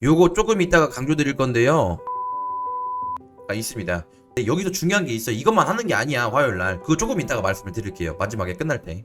요거 조금 이따가 강조 드릴 건데요. 아, 있습니다. 근데 여기서 중요한 게 있어. 이것만 하는 게 아니야, 화요일 날. 그거 조금 이따가 말씀을 드릴게요. 마지막에 끝날 때.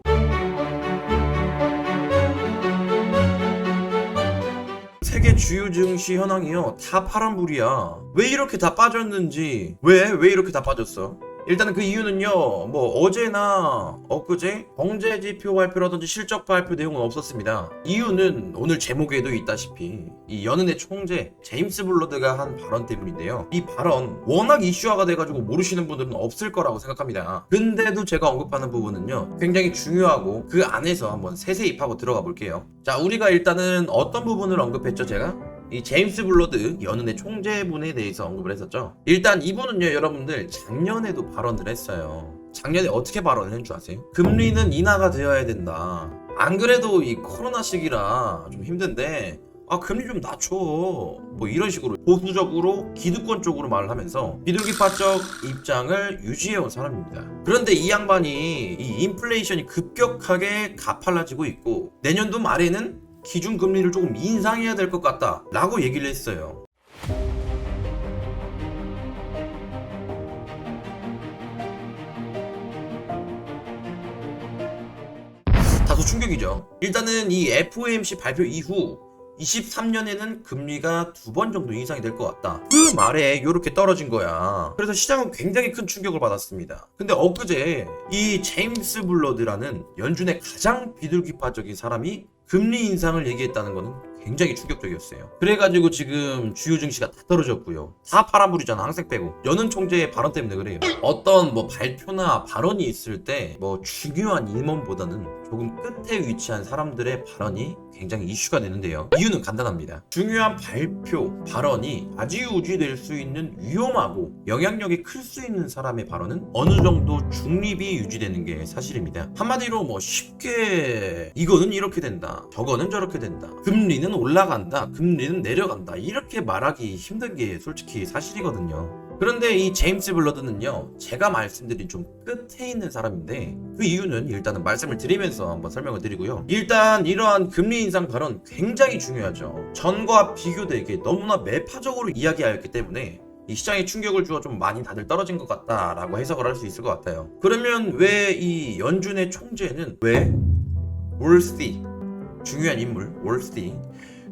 세계 주요 증시 현황이요. 다 파란불이야. 왜 이렇게 다 빠졌는지. 왜? 왜 이렇게 다 빠졌어? 일단은 그 이유는요, 뭐, 어제나 엊그제 경제 지표 발표라든지 실적 발표 내용은 없었습니다. 이유는 오늘 제목에도 있다시피, 이 연은의 총재, 제임스 블러드가 한 발언 때문인데요. 이 발언, 워낙 이슈화가 돼가지고 모르시는 분들은 없을 거라고 생각합니다. 근데도 제가 언급하는 부분은요, 굉장히 중요하고, 그 안에서 한번 세세히 파고 들어가 볼게요. 자, 우리가 일단은 어떤 부분을 언급했죠, 제가? 이 제임스 블러드 연은의 총재분에 대해서 언급을 했었죠. 일단 이분은요, 여러분들 작년에도 발언을 했어요. 작년에 어떻게 발언을 했는 줄 아세요? 금리는 인하가 되어야 된다. 안 그래도 이 코로나 시기라 좀 힘든데 아 금리 좀 낮춰 뭐 이런 식으로 보수적으로 기득권 쪽으로 말을 하면서 비둘기파적 입장을 유지해온 사람입니다 그런데 이 양반이 이 인플레이션이 급격하게 가팔라지고 있고 내년도 말에는 기준금리를 조금 인상해야 될 것 같다 라고 얘기를 했어요 다소 충격이죠. 일단은 이 FOMC 발표 이후 23년에는 금리가 두 번 정도 인상이 될 것 같다. 그 말에 이렇게 떨어진 거야. 그래서 시장은 굉장히 큰 충격을 받았습니다. 근데 엊그제 이 제임스 블러드라는 연준의 가장 비둘기파적인 사람이 금리 인상을 얘기했다는 거는 굉장히 충격적이었어요. 그래가지고 지금 주요 증시가 다 떨어졌고요. 다 파란불이잖아, 항색 빼고. 연은 총재의 발언 때문에 그래요. 어떤 뭐 발표나 발언이 있을 때 뭐 중요한 임원보다는 조금 끝에 위치한 사람들의 발언이 굉장히 이슈가 되는데요. 이유는 간단합니다. 중요한 발표, 발언이 좌지우지 될 수 있는 위험하고 영향력이 클 수 있는 사람의 발언은 어느 정도 중립이 유지되는 게 사실입니다. 한마디로 뭐 쉽게 이거는 이렇게 된다. 저거는 저렇게 된다. 금리는 올라간다. 금리는 내려간다. 이렇게 말하기 힘든 게 솔직히 사실이거든요. 그런데 이 제임스 블러드는요, 제가 말씀드린 좀 끝에 있는 사람인데, 그 이유는 일단은 말씀을 드리면서 한번 설명을 드리고요. 일단 이러한 금리 인상 발언 굉장히 중요하죠. 전과 비교되게 너무나 매파적으로 이야기하였기 때문에 이 시장에 충격을 주어 좀 많이 다들 떨어진 것 같다라고 해석을 할 수 있을 것 같아요. 그러면 왜 이 연준의 총재는 왜 월스티 중요한 인물 월스티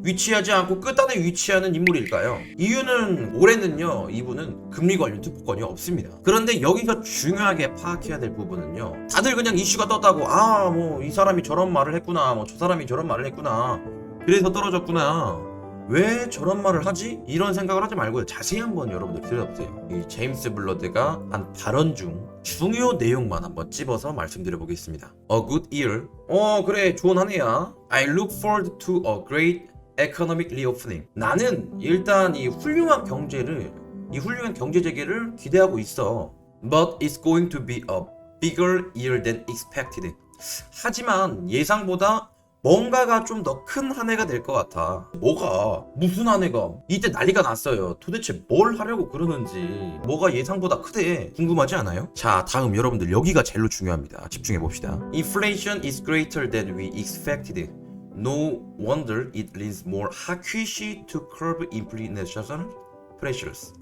위치하지 않고 끝단에 위치하는 인물일까요? 이유는 올해는요 이분은 금리 관련 투표권이 없습니다. 그런데 여기서 중요하게 파악해야 될 부분은요 다들 그냥 이슈가 떴다고 아 뭐 이 사람이 저런 말을 했구나 뭐 저 사람이 저런 말을 했구나 그래서 떨어졌구나 왜 저런 말을 하지? 이런 생각을 하지 말고요. 자세히 한번 여러분들 들여다보세요. 이 제임스 블러드가 한 발언 중 중요 내용만 한번 찝어서 말씀드려 보겠습니다. A good year. 어 그래 좋은 한 해야. I look forward to a great economic reopening. 나는 일단 이 훌륭한 경제를 이 훌륭한 경제 재개를 기대하고 있어. But it's going to be a bigger year than expected. 하지만 예상보다 뭔가가 좀 더 큰 한 해가 될 것 같아. 뭐가? 무슨 한 해가? 이때 난리가 났어요. 도대체 뭘 하려고 그러는지. 뭐가 예상보다 크대. 궁금하지 않아요? 자, 다음 여러분들 여기가 제일 중요합니다. 집중해 봅시다. Inflation is greater than we expected. No wonder it leads more hawkish to curb inflation pressures.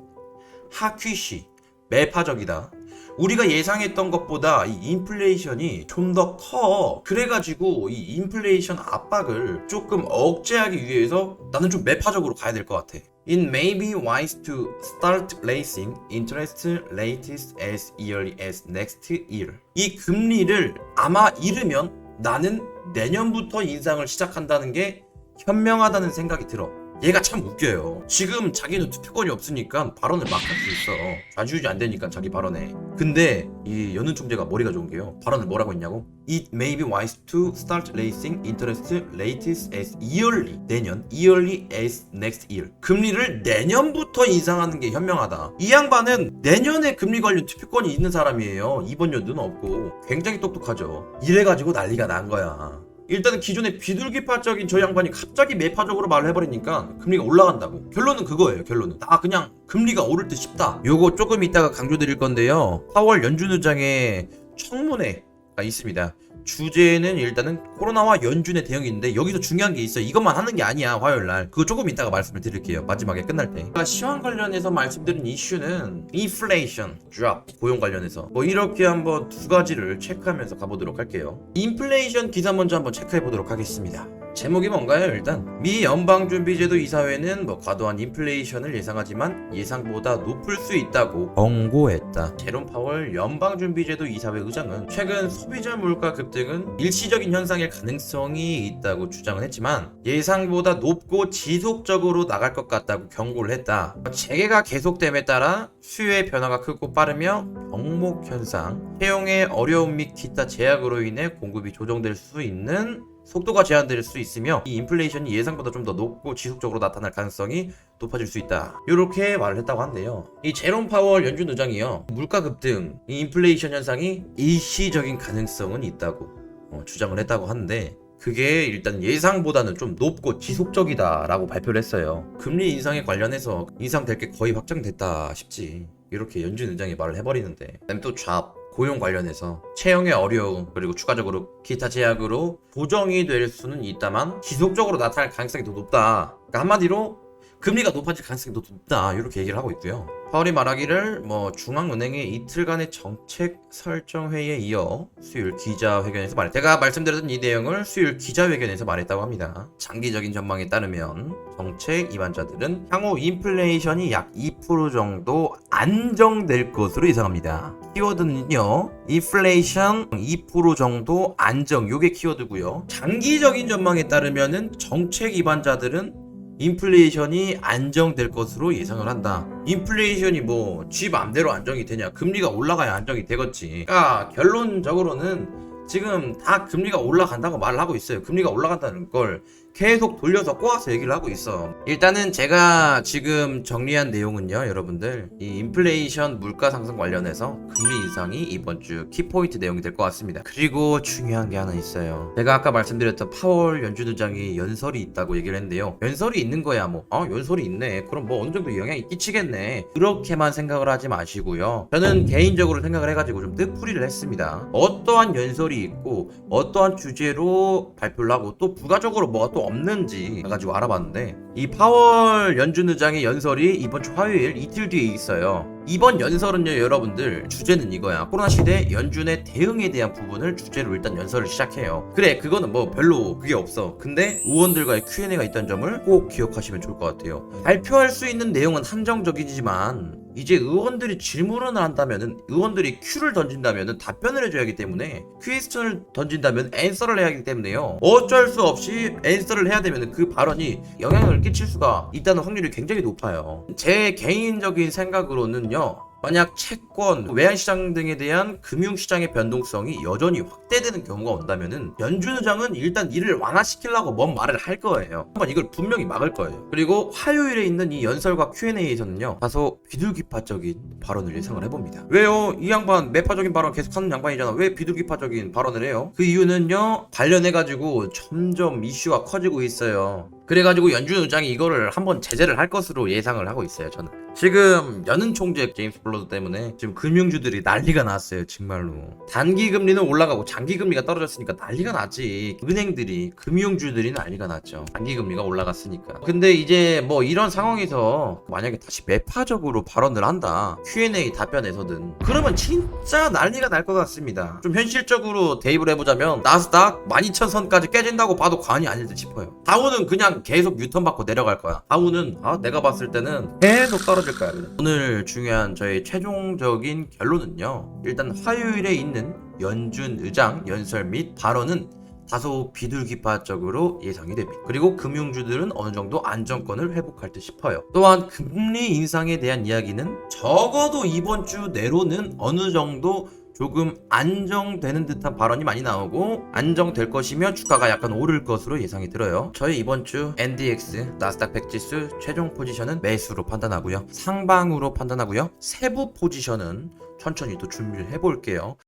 하퀴시 매파적이다. 우리가 예상했던 것보다 이 인플레이션이 좀 더 커. 그래가지고 이 인플레이션 압박을 조금 억제하기 위해서 나는 좀 매파적으로 가야 될 것 같아. It may be wise to start raising interest rates as early as next year. 이 금리를 아마 이르면 나는 내년부터 인상을 시작한다는 게 현명하다는 생각이 들어. 얘가 참 웃겨요. 지금 자기는 투표권이 없으니까 발언을 막 할 수 있어. 좌지우지 안 되니까 자기 발언에. 근데 이 연은 총재가 머리가 좋은 게요. 발언을 뭐라고 했냐고? It may be wise to start raising interest rates as yearly. 내년, yearly as next year. 금리를 내년부터 인상하는 게 현명하다. 이 양반은 내년에 금리 관련 투표권이 있는 사람이에요. 이번 연도는 없고. 굉장히 똑똑하죠. 이래가지고 난리가 난 거야. 일단은 기존의 비둘기파적인 저 양반이 갑자기 매파적으로 말을 해버리니까 금리가 올라간다고. 결론은 그거예요. 결론은 다 그냥 금리가 오를 듯 싶다. 요거 조금 이따가 강조 드릴 건데요. 4월 연준 의장의 청문회가 있습니다. 주제는 일단은 코로나와 연준의 대응인데 여기서 중요한 게 있어요. 이것만 하는 게 아니야 화요일 날. 그거 조금 이따가 말씀을 드릴게요. 마지막에 끝날 때. 그러니까 시황 관련해서 말씀드린 이슈는 인플레이션, 드랍, 고용 관련해서 뭐 이렇게 한번 두 가지를 체크하면서 가보도록 할게요. 인플레이션 기사 먼저 한번 체크해 보도록 하겠습니다. 제목이 뭔가요? 일단 미 연방준비제도 이사회는 뭐 과도한 인플레이션을 예상하지만 예상보다 높을 수 있다고 경고했다. 제롬 파월 연방준비제도 이사회 의장은 최근 소비자 물가 급등은 일시적인 현상일 가능성이 있다고 주장을 했지만 예상보다 높고 지속적으로 나갈 것 같다고 경고를 했다. 재개가 계속됨에 따라 수요의 변화가 크고 빠르며 병목 현상, 채용의 어려움 및 기타 제약으로 인해 공급이 조정될 수 있는 속도가 제한될 수 있으며 이 인플레이션이 예상보다 좀 더 높고 지속적으로 나타날 가능성이 높아질 수 있다. 이렇게 말을 했다고 한대요. 이 제롬 파월 연준 의장이요. 물가 급등, 이 인플레이션 현상이 일시적인 가능성은 있다고 어, 주장을 했다고 하는데 그게 일단 예상보다는 좀 높고 지속적이다라고 발표를 했어요. 금리 인상에 관련해서 인상될 게 거의 확정됐다 싶지. 이렇게 연준 의장이 말을 해버리는데. 그다음에 또 잡. 고용 관련해서 채용의 어려움 그리고 추가적으로 기타 제약으로 보정이 될 수는 있다만 지속적으로 나타날 가능성이 더 높다. 그러니까 한마디로 금리가 높아질 가능성이 더 높다 이렇게 얘기를 하고 있고요. 파월이 말하기를 뭐 중앙은행의 이틀간의 정책 설정 회의에 이어 수요일 기자회견에서 말했. 제가 말씀드렸던 이 내용을 수요일 기자회견에서 말했다고 합니다. 장기적인 전망에 따르면 정책 입안자들은 향후 인플레이션이 약 2% 정도 안정될 것으로 예상합니다. 키워드는요. 인플레이션 2% 정도 안정 요게 키워드고요. 장기적인 전망에 따르면은 정책 입안자들은 인플레이션이 안정될 것으로 예상을 한다. 인플레이션이 뭐 쥐 맘대로 안정이 되냐? 금리가 올라가야 안정이 되겠지. 그러니까 결론적으로는 지금 다 금리가 올라간다고 말을 하고 있어요. 금리가 올라간다는 걸 계속 돌려서 꼬아서 얘기를 하고 있어. 일단은 제가 지금 정리한 내용은요, 여러분들. 이 인플레이션 물가 상승 관련해서 금리 인상이 이번 주 키포인트 내용이 될 것 같습니다. 그리고 중요한 게 하나 있어요. 제가 아까 말씀드렸던 파월 연준 의장이 연설이 있다고 얘기를 했는데요. 연설이 있는 거야, 뭐. 어, 연설이 있네. 그럼 뭐 어느 정도 영향이 끼치겠네. 그렇게만 생각을 하지 마시고요. 저는 개인적으로 생각을 해가지고 좀 뜻풀이를 했습니다. 어떠한 연설이 있고, 어떠한 주제로 발표를 하고, 또 부가적으로 뭐가 또 없는지 가지고 알아봤는데 이 파월 연준 의장의 연설이 이번 주 화요일 이틀 뒤에 있어요. 이번 연설은요 여러분들 주제는 이거야. 코로나 시대 연준의 대응에 대한 부분을 주제로 일단 연설을 시작해요. 그래 그거는 뭐 별로 그게 없어. 근데 의원들과의 Q&A가 있다는 점을 꼭 기억하시면 좋을 것 같아요. 발표할 수 있는 내용은 한정적이지만 이제 의원들이 질문을 한다면은 의원들이 Q를 던진다면은 답변을 해줘야 하기 때문에 퀘스천을 던진다면 앤서를 해야 하기 때문에요. 어쩔 수 없이 앤서를 해야 되면 그 발언이 영향을 끼칠 수가 있다는 확률이 굉장히 높아요. 제 개인적인 생각으로는요 만약 채권, 외환시장 등에 대한 금융시장의 변동성이 여전히 확대되는 경우가 온다면은 연준 의장은 일단 이를 완화시키려고 뭔 말을 할 거예요. 한번 이걸 분명히 막을 거예요. 그리고 화요일에 있는 이 연설과 Q&A에서는요 다소 비둘기파적인 발언을 예상을 해봅니다. 왜요? 이 양반 매파적인 발언 계속하는 양반이잖아. 왜 비둘기파적인 발언을 해요? 그 이유는요 관련해가지고 점점 이슈가 커지고 있어요. 그래가지고 연준 의장이 이거를 한번 제재를 할 것으로 예상을 하고 있어요 저는 지금 연은 총재 제임스 블러드 때문에 지금 금융주들이 난리가 났어요 정말로. 단기 금리는 올라가고 장기 금리가 떨어졌으니까 난리가 났지. 은행들이 금융주들이 난리가 났죠. 단기 금리가 올라갔으니까. 근데 이제 뭐 이런 상황에서 만약에 다시 매파적으로 발언을 한다 Q&A 답변에서든 그러면 진짜 난리가 날 것 같습니다. 좀 현실적으로 대입을 해보자면 나스닥 12,000선까지 깨진다고 봐도 과언이 아닐 듯 싶어요. 다우는 그냥 계속 유턴 받고 내려갈 거야. 다우는 아 내가 봤을 때는 계속 떨어 그냥. 오늘 중요한 저의 최종적인 결론은요 일단 화요일에 있는 연준 의장 연설 및 발언은 다소 비둘기파적으로 예상이 됩니다. 그리고 금융주들은 어느 정도 안정권을 회복할 듯 싶어요. 또한 금리 인상에 대한 이야기는 적어도 이번 주 내로는 어느 정도 조금 안정되는 듯한 발언이 많이 나오고 안정될 것이며 주가가 약간 오를 것으로 예상이 들어요. 저희 이번 주 NDX 나스닥 100 지수 최종 포지션은 매수로 판단하고요. 상방으로 판단하고요. 세부 포지션은 천천히 또 준비를 해볼게요.